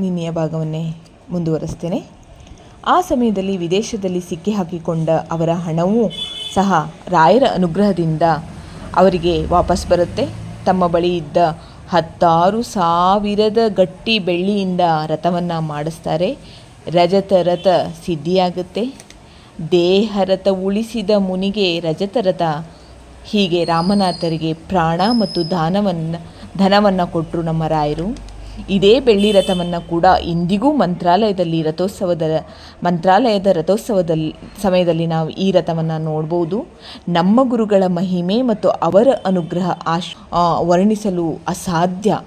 ನಿನ್ನೆಯ ಭಾಗವನ್ನೇ ಮುಂದುವರಿಸ್ತೇನೆ. ಆ ಸಮಯದಲ್ಲಿ ವಿದೇಶದಲ್ಲಿ ಸಿಕ್ಕಿ ಹಾಕಿಕೊಂಡ ಅವರ ಹಣವೂ ಸಹ ರಾಯರ ಅನುಗ್ರಹದಿಂದ ಅವರಿಗೆ ವಾಪಸ್ ಬರುತ್ತೆ. ತಮ್ಮ ಬಳಿ ಇದ್ದ ಹತ್ತಾರು ಸಾವಿರದ ಗಟ್ಟಿ ಬೆಳ್ಳಿಯಿಂದ ರಥವನ್ನು ಮಾಡಿಸ್ತಾರೆ. ರಜತ ರಥ ಸಿದ್ಧಿಯಾಗುತ್ತೆ. ದೇಹ ರಥ ಉಳಿಸಿದ ಮುನಿಗೆ ರಜತ ರಥ ಹೀಗೆ ರಾಮನಾಥರಿಗೆ ಪ್ರಾಣ ಮತ್ತು ದಾನವನ್ನು, ಧನವನ್ನು ಕೊಟ್ಟರು ನಮ್ಮ ರಾಯರು. ಇದೇ ಬೆಳ್ಳಿ ರಥವನ್ನು ಕೂಡ ಇಂದಿಗೂ ಮಂತ್ರಾಲಯದಲ್ಲಿ ರಥೋತ್ಸವದ ಮಂತ್ರಾಲಯದ ರಥೋತ್ಸವದ ಸಮಯದಲ್ಲಿ ನಾವು ಈ ರಥವನ್ನು ನೋಡ್ಬೋದು. ನಮ್ಮ ಗುರುಗಳ ಮಹಿಮೆ ಮತ್ತು ಅವರ ಅನುಗ್ರಹ ಆಶ್ ವರ್ಣಿಸಲು ಅಸಾಧ್ಯ.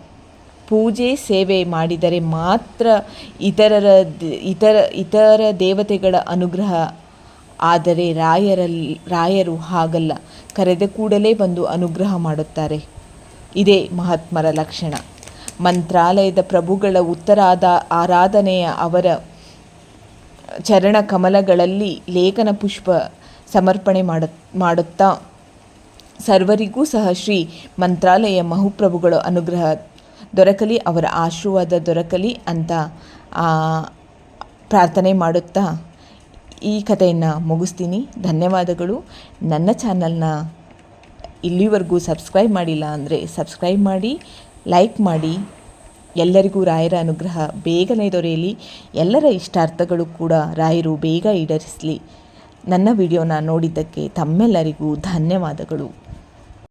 ಪೂಜೆ, ಸೇವೆ ಮಾಡಿದರೆ ಮಾತ್ರ ಇತರರ ಇತರ ಇತರ ದೇವತೆಗಳ ಅನುಗ್ರಹ ಆದರೆ ರಾಯರಲ್ಲಿ ರಾಯರು ಹಾಗಲ್ಲ. ಕರೆದ ಕೂಡಲೇ ಬಂದು ಅನುಗ್ರಹ ಮಾಡುತ್ತಾರೆ. ಇದೇ ಮಹಾತ್ಮರ ಲಕ್ಷಣ. ಮಂತ್ರಾಲಯದ ಪ್ರಭುಗಳ ಉತ್ತರಾದ ಆರಾಧನೆಯ ಅವರ ಚರಣ ಕಮಲಗಳಲ್ಲಿ ಲೇಖನ ಪುಷ್ಪ ಸಮರ್ಪಣೆ ಮಾಡ, ಮಾಡುತ್ತಾ, ಸರ್ವರಿಗೂ ಸಹ ಶ್ರೀ ಮಂತ್ರಾಲಯ ಮಹುಪ್ರಭುಗಳ ಅನುಗ್ರಹ ದೊರಕಲಿ, ಅವರ ಆಶೀರ್ವಾದ ದೊರಕಲಿ ಅಂತ ಪ್ರಾರ್ಥನೆ ಮಾಡುತ್ತಾ ಈ ಕಥೆಯನ್ನು ಮುಗಿಸ್ತೀನಿ. ಧನ್ಯವಾದಗಳು. ನನ್ನ ಚಾನಲ್ನ ಇಲ್ಲಿವರೆಗೂ ಸಬ್ಸ್ಕ್ರೈಬ್ ಮಾಡಿಲ್ಲ ಅಂದರೆ ಸಬ್ಸ್ಕ್ರೈಬ್ ಮಾಡಿ ಲೈಕ್ ಮಾಡಿ ಎಲ್ಲರಿಗೂ ರಾಯರ ಅನುಗ್ರಹ. ಬೇಗನೆ ದೊರೆಯಲಿ. ಎಲ್ಲರ ಇಷ್ಟಾರ್ಥಗಳು ಕೂಡ ರಾಯರು ಬೇಗ ಈಡೇರಿಸಲಿ. ನನ್ನ ವಿಡಿಯೋನ ನೋಡಿದ್ದಕ್ಕೆ ತಮ್ಮೆಲ್ಲರಿಗೂ ಧನ್ಯವಾದಗಳು.